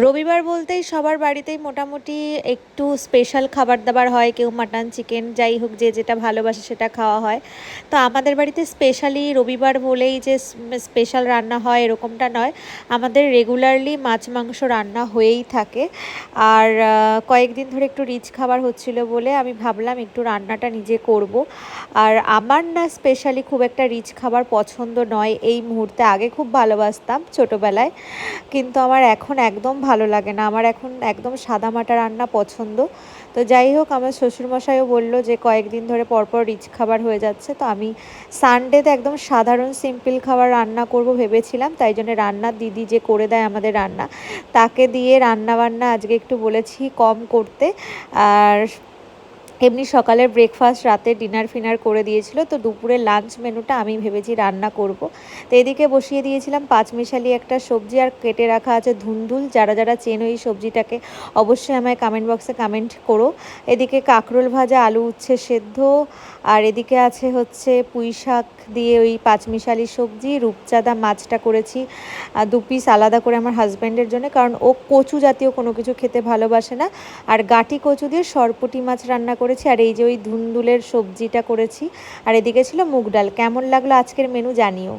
রবিবার বলতেই সবার বাড়িতেই মোটামুটি একটু স্পেশাল খাবার দাবার হয়, কেউ মাটন চিকেন যাই হোক, যে যেটা ভালোবাসে সেটা খাওয়া হয়। তো আমাদের বাড়িতে স্পেশালি রবিবার বলেই যে স্পেশাল রান্না হয় এরকমটা নয়। আমাদের রেগুলারলি মাছ মাংস রান্না হয়েই থাকে। আর কয়েকদিন ধরে একটু রিচ খাবার হচ্ছিল বলে আমি ভাবলাম একটু রান্নাটা নিজে করব। আর আমার না স্পেশালি খুব একটা রিচ খাবার পছন্দ নয়। এই মুহূর্তে আগে খুব ভালোবাসতাম ছোটোবেলায়। কিন্তু আমার এখন একদম ভালো লাগে না। আমার এখন একদম সাদা মাটা রান্না পছন্দ। তো যাই হোক, আমার শ্বশুরমশাইও বলল যে, কয়েকদিন ধরে পরপর রিচ খাবার হয়ে যাচ্ছে। তো আমি সানডেতে একদম সাধারণ সিম্পল খাবার রান্না করব ভেবেছিলাম। তাই জন্য রান্নার দিদি যে করে দেয় আমাদের রান্না, তাকে দিয়ে রান্না বান্না আজকে একটু বলেছি কম করতে। আর এমনি সকালের ব্রেকফাস্ট রাতে ডিনার ফিনার করে দিয়েছিল। তো দুপুরে লাঞ্চ মেনুটা আমি ভেবেছি রান্না করব। তো এদিকে বসিয়ে দিয়েছিলাম পাঁচমিশালি একটা সবজি আর কেটে রাখা আছে ধুন্দুল। যারা যারা চেনো এই সবজিটাকে অবশ্যই আমায় কমেন্ট বক্সে কমেন্ট করো। এদিকে কাঁকরোল ভাজা, আলু উচ্ছে সেদ্ধ। আর এদিকে আছে হচ্ছে পুঁই শাক দিয়ে ওই পাঁচমিশালি সবজি। রূপচাঁদা মাছটা করেছি। দু পিস আলাদা করে আমার হাজব্যান্ডের জন্য, কারণ ও কচু জাতীয় কোনো কিছু খেতে ভালোবাসে না। আর গাটি কচু দিয়ে সরপুটি মাছ রান্না করেছি আর এই যে ওই ধুন্দুলের সবজিটা করেছি। আর এদিকে ছিল মুগ ডাল। কেমন লাগল আজকের মেনু জানিও।